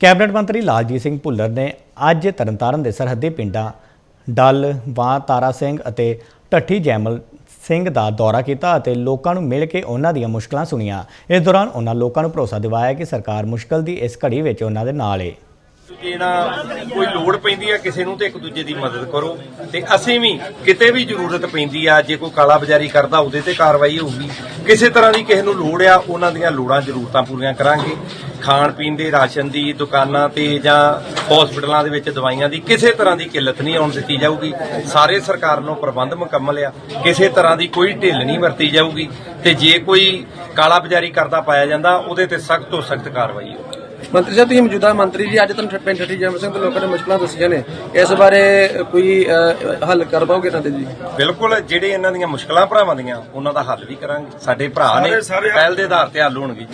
Cabinet ਮੰਤਰੀ ਲਾਲਜੀਤ ਸਿੰਘ ਭੁੱਲਰ ਨੇ ਅੱਜ ਤਰਨਤਾਰਨ ਦੇ ਸਰਹੱਦੀ ਪਿੰਡਾਂ ਡੱਲ, ਵਾਂ, ਤਾਰਾ ਸਿੰਘ ਅਤੇ ਢੱਠੀ ਜੈਮਲ ਸਿੰਘ ਦਾ ਦੌਰਾ ਕੀਤਾ ਅਤੇ ਲੋਕਾਂ ਨੂੰ ਮਿਲ ਕੇ ਉਹਨਾਂ ਦੀਆਂ ਮੁਸ਼ਕਲਾਂ ਸੁਣੀਆਂ। ਇਸ ਦੌਰਾਨ ਉਹਨਾਂ ਲੋਕਾਂ ਨੂੰ ਭਰੋਸਾ ਦਿਵਾਇਆ ਕਿ ਸਰਕਾਰ ਮੁਸ਼ਕਲ ਦੀ ਇਸ ਘੜੀ ਵਿੱਚ ਉਹਨਾਂ ਦੇ ਨਾਲ ਹੈ ਜਿਹੜਾ ਕੋਈ ਲੋੜ ਪੈਂਦੀ ਆ, ਕਿਸੇ ਨੂੰ ਤੇ ਇੱਕ ਦੂਜੇ ਦੀ ਮਦਦ ਕਰੋ। ਤੇ ਅਸੀਂ ਵੀ ਕਿਤੇ ਵੀ ਜ਼ਰੂਰਤ ਪੈਂਦੀ ਆ, ਜੇ ਕੋਈ ਕਾਲਾ ਬਾਜ਼ਾਰੀ ਕਰਦਾ, ਉਹਦੇ ਤੇ ਕਾਰਵਾਈ ਹੋਊਗੀ। ਕਿਸੇ ਤਰ੍ਹਾਂ ਦੀ ਕਿਸੇ ਨੂੰ ਲੋੜ ਆ, ਉਹਨਾਂ ਦੀਆਂ ਲੋੜਾਂ, ਜ਼ਰੂਰਤਾਂ ਪੂਰੀਆਂ ਕਰਾਂਗੇ। ਖਾਣ ਪੀਣ ਦੇ ਰਾਸ਼ਨ ਦੀ, ਦੁਕਾਨਾਂ ਤੇ ਜਾਂ ਹਸਪੀਟਲਾਂ ਦੇ ਵਿੱਚ ਦਵਾਈਆਂ ਦੀ, ਕਿਸੇ ਤਰ੍ਹਾਂ ਦੀ ਕਿੱਲਤ ਨਹੀਂ ਆਉਣ ਦਿੱਤੀ ਜਾਊਗੀ। ਸਾਰੇ ਸਰਕਾਰ ਨੂੰ ਪ੍ਰਬੰਧ ਮੁਕੰਮਲ ਆ। ਕਿਸੇ ਤਰ੍ਹਾਂ ਦੀ ਕੋਈ ਢਿੱਲ ਨਹੀਂ ਵਰਤੀ ਜਾਊਗੀ। ਤੇ ਜੇ ਕੋਈ ਕਾਲਾ ਬਾਜ਼ਾਰੀ ਕਰਦਾ ਪਾਇਆ ਜਾਂਦਾ, ਉਹਦੇ ਤੇ ਸਖਤ ਤੋਂ ਸਖਤ ਕਾਰਵਾਈ ਹੋਊਗੀ। ਮੰਤਰੀ ਸਾਹਿਬ ਤੁਸੀਂ ਮੌਜੂਦਾ ਮੰਤਰੀ ਜੀ ਅੱਜ ਤੁਹਾਨੂੰ ਪਿੰਡ ਠੱਠੀ ਜੈਮਲ ਸਿੰਘ ਤੇ ਲੋਕਾਂ ਨੇ ਮੁਸ਼ਕਲਾਂ ਦੱਸੀਆਂ ਨੇ। ਇਸ ਬਾਰੇ ਕੋਈ ਹੱਲ ਕਰ ਪਾਓਗੇ ਦੇ ਜੀ? ਬਿਲਕੁਲ ਜਿਹੜੇ ਇਹਨਾਂ ਦੀਆਂ ਮੁਸ਼ਕਲਾਂ ਭਰਾਵਾਂ ਦੀਆਂ ਉਹਨਾਂ ਦਾ ਹੱਲ ਵੀ ਕਰਾਂਗੇ। ਸਾਡੇ ਭਰਾ ਨੇ ਪਹਿਲ ਦੇ ਆਧਾਰ ਤੇ ਹੱਲ ਹੋਣਗੇ